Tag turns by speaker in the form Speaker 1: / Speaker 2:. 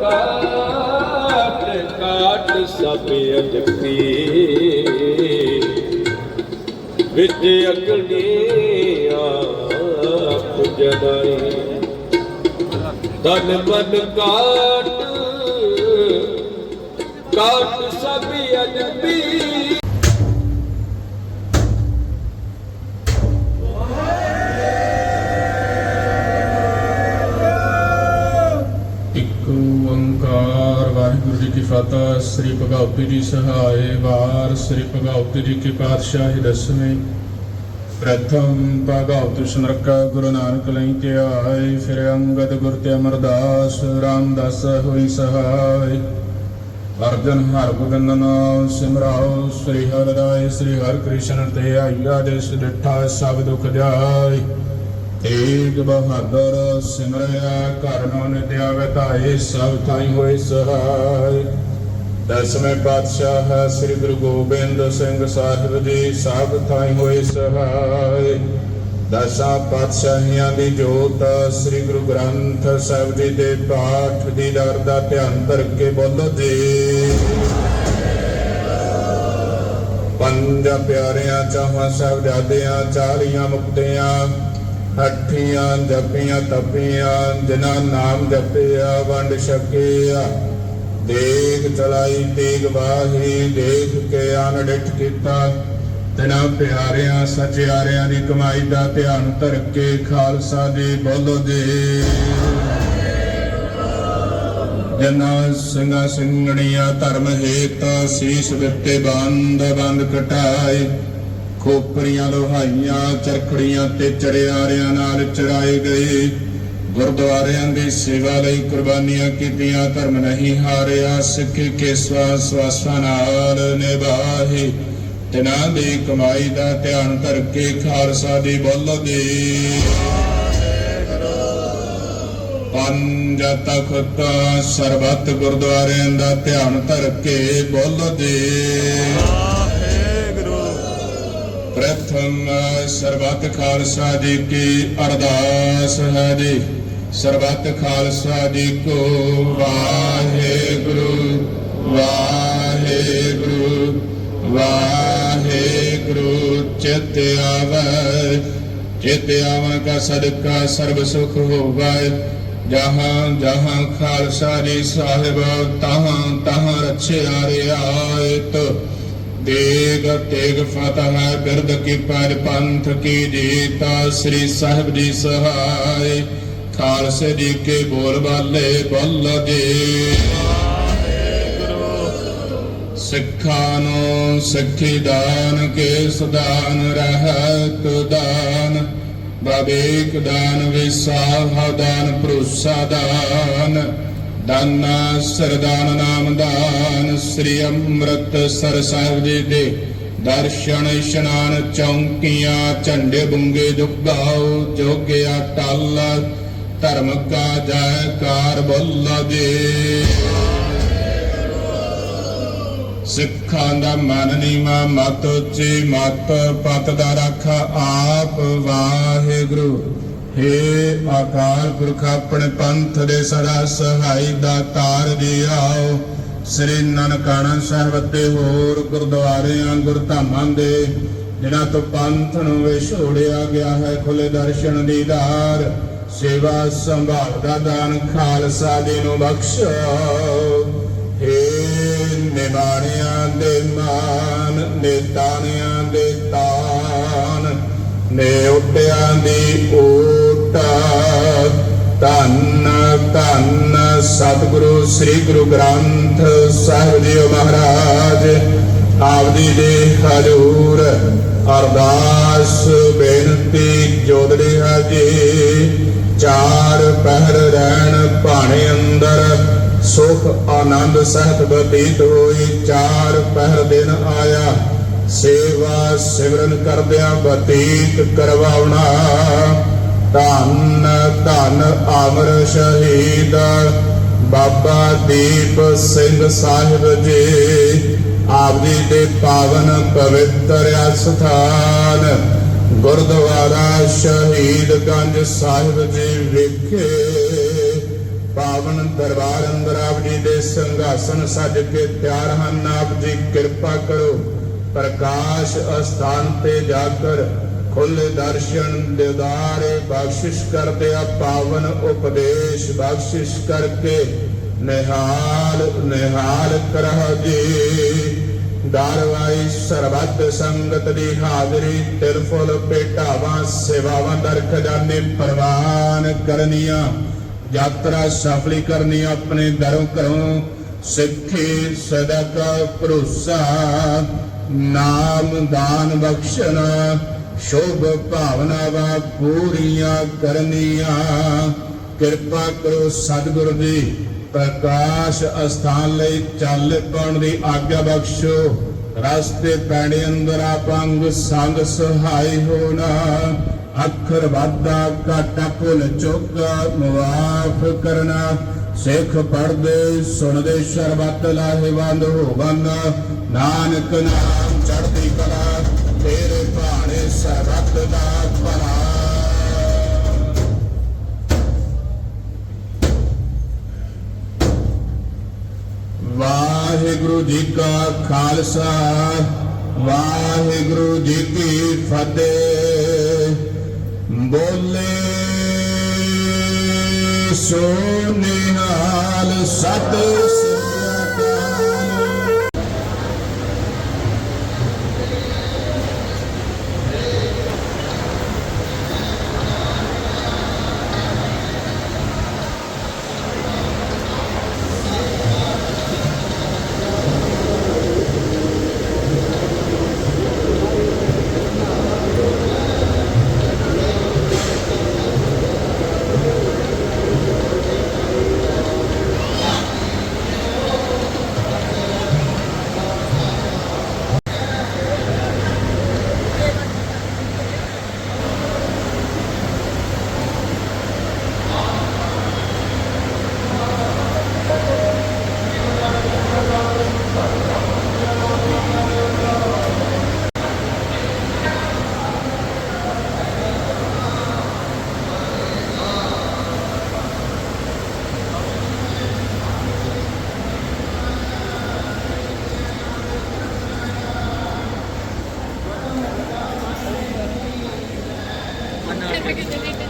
Speaker 1: ਕਾਟ ਕਾਟ ਸਭ ਅਜਬੀ ਵਿੱਚ ਅਗਨੀ ਆਪ ਤਨ ਮਨ ਕਾਟ ਕਾਟ
Speaker 2: ਵਾਹਿਗੁਰੂ ਜੀ ਕੀ ਫਤਿਹ, ਸ੍ਰੀ ਭਗਵਤੀ ਜੀ ਸਹਾਏ, ਵਾਰ ਸ੍ਰੀ ਭਗਵਤੀ ਜੀ ਕੀ ਪਾਤਸ਼ਾਹੀ ਦਸਵੇਂ। ਪ੍ਰਥਮ ਭਗਵਤ ਸੁਨਰਕਾ ਗੁਰੂ ਨਾਨਕ ਲਈ ਧਿਆਏ, ਫਿਰ ਅੰਗਦ ਗੁਰ ਤੇ ਅਮਰਦਾਸ, ਰਾਮਦਾਸ ਹੋਈ ਸਹਾਈ ਅਰਜਨ ਹਰ ਗੋਬਿੰਦ ਨਾਮ ਸਿਮਰਾਓ, ਸ੍ਰੀ ਹਰਿ ਰਾਏ, ਸ੍ਰੀ ਹਰਿ ਕ੍ਰਿਸ਼ਨ ਤੇ ਆਇਆ ਦੇਸ ਡਿਠਾ ਸਭ ਦੁਖ ਜਾਏ। ਤੇਗ ਬਹਾਦਰ ਸਿਮਰਿਆ ਘਰ ਨਿਤਿਆ ਵਤਾਏ ਸਭ ਥਾਈ ਹੋਏ ਸਹਾਈ। ਦਸਵੇਂ ਪਾਤਸ਼ਾਹ ਸ੍ਰੀ ਗੁਰੂ ਗੋਬਿੰਦ ਸਿੰਘ ਸਾਹਿਬ ਜੀ, ਸਭ ਥਾਈ ਹੋਏ ਸਹਾਈ। ਦਸਾਂ ਪਾਤਸ਼ਾਹੀਆਂ ਦੀ ਜੋਤ, ਸ੍ਰੀ ਗੁਰੂ ਗ੍ਰੰਥ ਸਾਹਿਬ ਜੀ ਦੇ ਪਾਠ ਦੀ ਦਰ ਦਾ ਧਿਆਨ ਧਰ ਕੇ ਬੋਲੋ ਜੀ। ਪੰਜ ਪਿਆਰਿਆਂ, ਚਾਹਾਂ ਸਾਹਿਬਜ਼ਾਦਿਆਂ ਚਾਲੀਆਂ ਮੁਕਤਿਆਂ ਹੱਠੀਆਂ ਜਪੀਆਂ ਤਪੀਆਂ, ਜਿਨ੍ਹਾਂ ਨਾਮ ਜਪਿਆ, ਵੰਡ ਛਕਿਆ। ਦੇਖ ਚਲਾਈ ਤੇਗ ਵਾਹੀ, ਦੇਖ ਕੇ ਅਨਡਿਠ ਕੀਤਾ। ਤਿਨਾ ਪਿਆਰਿਆਂ, ਸਚਿਆਰਿਆਂ ਦੀ ਕਮਾਈ ਦਾ ਧਿਆਨ ਧਰ ਕੇ ਖਾਲਸਾ ਦੇ ਬੋਲੋ ਦੇ ਜਨਾ ਸਿੰਘਾ ਸਿੰਘਣੀਆਂ ਧਰਮ ਹੇਤ ਸੀਸ ਦਿੱਤੇ ਬੰਦ ਬੰਦ ਕਟਾਏ। ਖੋਪਰੀਆਂ ਲੋਹਾਈਆਂ, ਚਰਖੜੀਆਂ ਤੇ ਚੜਿਆਰਿਆਂ ਨਾਲ ਚੜਾਏ ਗਏ। ਗੁਰਦੁਆਰਿਆਂ ਦੀ ਸੇਵਾ ਲਈ ਕੁਰਬਾਨੀਆਂ ਕੀਤੀਆਂ, ਧਰਮ ਨਹੀਂ ਹਾਰਿਆ, ਸਿੱਖ ਕੇ ਸਵਾਸ ਸਵਾਸਾਂ ਨਾਲ ਨਿਭਾਹੇ ਤਿਨਾਂ ਦੀ ਕਮਾਈ ਦਾ ਧਿਆਨ ਧਰ ਕੇ ਖਾਲਸਾ ਦੀ ਬੋਲੋ ਦੀ। ਪੰਜ ਤਖਤ ਸਰਬੱਤ ਗੁਰਦੁਆਰਿਆਂ ਦਾ ਧਿਆਨ ਧਰ ਕੇ ਬੋਲ ਦੇ। ਪ੍ਰਥਮ ਸਰਬੱਤ ਖਾਲਸਾ ਜੀ ਕੀ ਅਰਦਾਸ ਹੈ ਜੀ। ਸਰਬੱਤ ਖਾਲਸਾ ਜੀ ਕੋ ਵਾਹਿਗੁਰੂ ਵਾਹਿਗੁਰੂ ਵਾਹਿਗੁਰੂ, ਚਿਤ ਆਵੈ। ਚਿਤ ਆਵੈ ਕਾ ਸਦਕਾ ਸਰਬ ਸੁਖ ਹੋਵੈ ਜਹਾਂ ਜਹਾਂ ਖਾਲਸਾ ਜੀ ਸਾਹਿਬ, ਤਹਾਂ ਤਹਾਂ ਰਛਿਆ ਰਿਆਇਤ। ਦੇਗ ਤੇਗ ਫਤਹ ਬਿਰਦ ਕੀ ਪਰ ਪੰਥ ਕੀ ਜੀਤਾ, ਸ੍ਰੀ ਸਾਹਿਬ ਜੀ ਸਹਾਇ ਖਾਲਸੇ ਜੀ ਕੇ ਬੋਲ ਬਾਲੇ, ਬੋਲ ਜੀ। ਸਿੱਖਾਂ ਨੂੰ ਸਿੱਖੀ ਦਾਨ ਕੇ ਸੁਦਾਨ ਰਹਿਤ ਦਾਨ। ਬਵੇਕ ਦਾਨ, ਵਿਸਾਹ ਦਾਨ, ਭਰੋਸਾ ਦਾਨ। ਦਾਨਾ ਸਰਦਾਨ ਨਾਮ ਦਾਨ ਸ੍ਰੀ ਅੰਮ੍ਰਿਤ ਸਰ ਸਾਹਿਬ ਜੀ ਦੇ ਦਰਸ਼ਨ ਇਸ਼ਨਾਨ ਚੌਂਕੀਆਂ ਝੰਡੇ ਬੁੰਗੇ ਜੁਗਾਓ ਜੋਗਿਆ ਟਲ ਧਰਮ ਕਾ ਜੈਕਾਰ ਬੋਲਾ ਦੇ ਸਿੱਖਾਂ ਦਾ ਮਨ ਨੀਵਾ ਮਤ ਉੱਚੀ ਮਤ ਪਤ ਦਾ ਰਾਖਾ ਆਪ ਵਾਹਿਗੁਰੂ ਹੇ ਆਕਾਰ ਪੁਰਖ ਆਪਣੇ ਪੰਥ ਦੇ ਸਦਾ ਸਹਾਈ ਦਾ ਤਾਰ ਦੀ ਆਓ ਸ੍ਰੀ ਨਨਕਾਣਾ ਸਾਹਿਬ ਤੇ ਹੋਰ ਗੁਰਦੁਆਰਿਆਂ, ਗੁਰਧਾਮਾਂ ਦੇ, ਜਿਨ੍ਹਾਂ ਤੋਂ ਪੰਥ ਨੂੰ ਵਿਛੋੜਿਆ ਗਿਆ ਹੈ ਖੁੱਲੇ ਦਰਸ਼ਨ ਦੀਦਾਰ ਸੇਵਾ ਸੰਭਾਲ ਦਾ ਦਾਨ ਖਾਲਸਾ ਜੀ ਨੂੰ ਬਖਸ਼ੋ। ਹੇ ਨਿਮਾਣਿਆਂ ਦੇ ਮਾਨ, ਨੇਤਾਣਿਆਂ ਦੇ ਤਾਨ ਨੇ ਉੱਟਿਆਂ ਦੀ ਓ ਧੰਨ ਧੰਨ ਸਤਿਗੁਰੂ, ਸ੍ਰੀ ਗੁਰੂ ਗ੍ਰੰਥ ਸਾਹਿਬ ਜੀ ਮਹਾਰਾਜ। ਆਪ ਦੇ ਹਜ਼ੂਰ ਅਰਦਾਸ ਬੇਨਤੀ ਜੋਦੜੀ ਹੈ ਜੀ ਚਾਰ ਪਹਿਰ ਰਹਿਣ ਭਾਣੇ ਅੰਦਰ ਸੁਖ, ਆਨੰਦ, ਸਹਿਤ ਬਤੀਤ ਹੋਈ। ਚਾਰ ਪਹਿਰ ਦਿਨ ਆਇਆ, ਸੇਵਾ ਸਿਮਰਨ ਕਰਦਿਆਂ ਬਤੀਤ ਕਰਵਾਉਣਾ। ਧੰਨ ਧੰਨ ਅਮਰ ਸ਼ਹੀਦ, ਬਾਬਾ ਦੀਪ ਸਿੰਘ ਸਾਹਿਬ ਜੀ। ਆਪ ਜੀ ਦੇ ਪਾਵਨ ਪਵਿੱਤਰ ਅਸਥਾਨ, ਗੁਰਦੁਆਰਾ ਸ਼ਹੀਦਗੰਜ ਸਾਹਿਬ ਜੀ ਵਿਖੇ। ਪਾਵਨ ਦਰਬਾਰ ਅੰਦਰ ਆਪ ਜੀ ਦੇ ਸੰਘਾਸਨ ਸੱਜ ਕੇ ਤਿਆਰ ਹਨ। ਆਪ ਜੀ ਕਿਰਪਾ ਕਰੋ, ਪ੍ਰਕਾਸ਼ ਅਸਥਾਨ ਤੇ ਜਾ ਕਰ। ਖੁੱਲੇ ਦਰਸ਼ਨ ਦਿਦਾਰੇ, ਬਖਸ਼ਿਸ਼ ਕਰਦੇ ਆ ਪਾਵਨ ਉਪਦੇਸ਼, ਬਖਸ਼ਿਸ਼ ਕਰਕੇ ਨਿਹਾਲ ਨਿਹਾਲ ਕਰਹ ਜੀ। ਦਾਰਵਾਈ ਸਰਬੱਤ ਸੰਗਤ ਦੀ ਹਾਜ਼ਰੀ, ਤਿਰਫੁਲ ਭੇਟਾਵਾਂ, ਸੇਵਾਵਾਂ ਦਰ ਖਜ਼ਾਨੇ ਪ੍ਰਵਾਨ ਕਰਨੀਆਂ। ਯਾਤਰਾ ਸਫਲੀ ਕਰਨੀ ਆਪਣੇ ਦਰੋਂ ਘਰੋਂ, ਸਿੱਖੀ ਸਦਕਾ ਭਰੋਸਾ, ਨਾਮ ਦਾਨ ਬਖਸ਼ਣਾ। ਸ਼ੁਭ ਭਾਵਨਾਵਾਂ ਪੂਰੀਆਂ ਕਰਨੀਆਂ। ਕਿਰਪਾ ਕਰੋ ਸਤਿਗੁਰ ਜੀ ਪ੍ਰਕਾਸ਼ ਅਸਥਾਨ ਲਈ ਚੱਲ ਪਾਉਣ ਦੀ ਆਗਿਆ ਬਖਸ਼ੋ। ਰਸਤੇ ਪੈਣੇ ਅੰਦਰ ਆਪੰਗ ਸੰਗ ਸਹਾਈ ਹੋਣਾ। ਅੱਖਰ ਵਾਦਾ ਘਾਟਾ ਭੁੱਲ ਚੁੱਕਾ ਮਾਫ ਕਰਨਾ। ਸਿੱਖ ਪੜਦੇ ਸੁਣਦੇ, ਸ਼ਰਬਤ ਲਾਹੇਵੰਦ ਹੋਵਨ ਨਾਨਕ ਨਾਮ ਚੜ੍ਹਦੀ ਕਲਾ, ਤੇਰੇ ਭਾਣੇ ਦਾ ਭਲਾ ਵਾਹਿਗੁਰੂ ਜੀ ਕਾ ਖਾਲਸਾ, ਵਾਹਿਗੁਰੂ ਜੀ ਕੀ ਫਤਿਹ। ਬੋਲੇ ਸੋ ਨਿਹਾਲ ਸਤਿ no, no.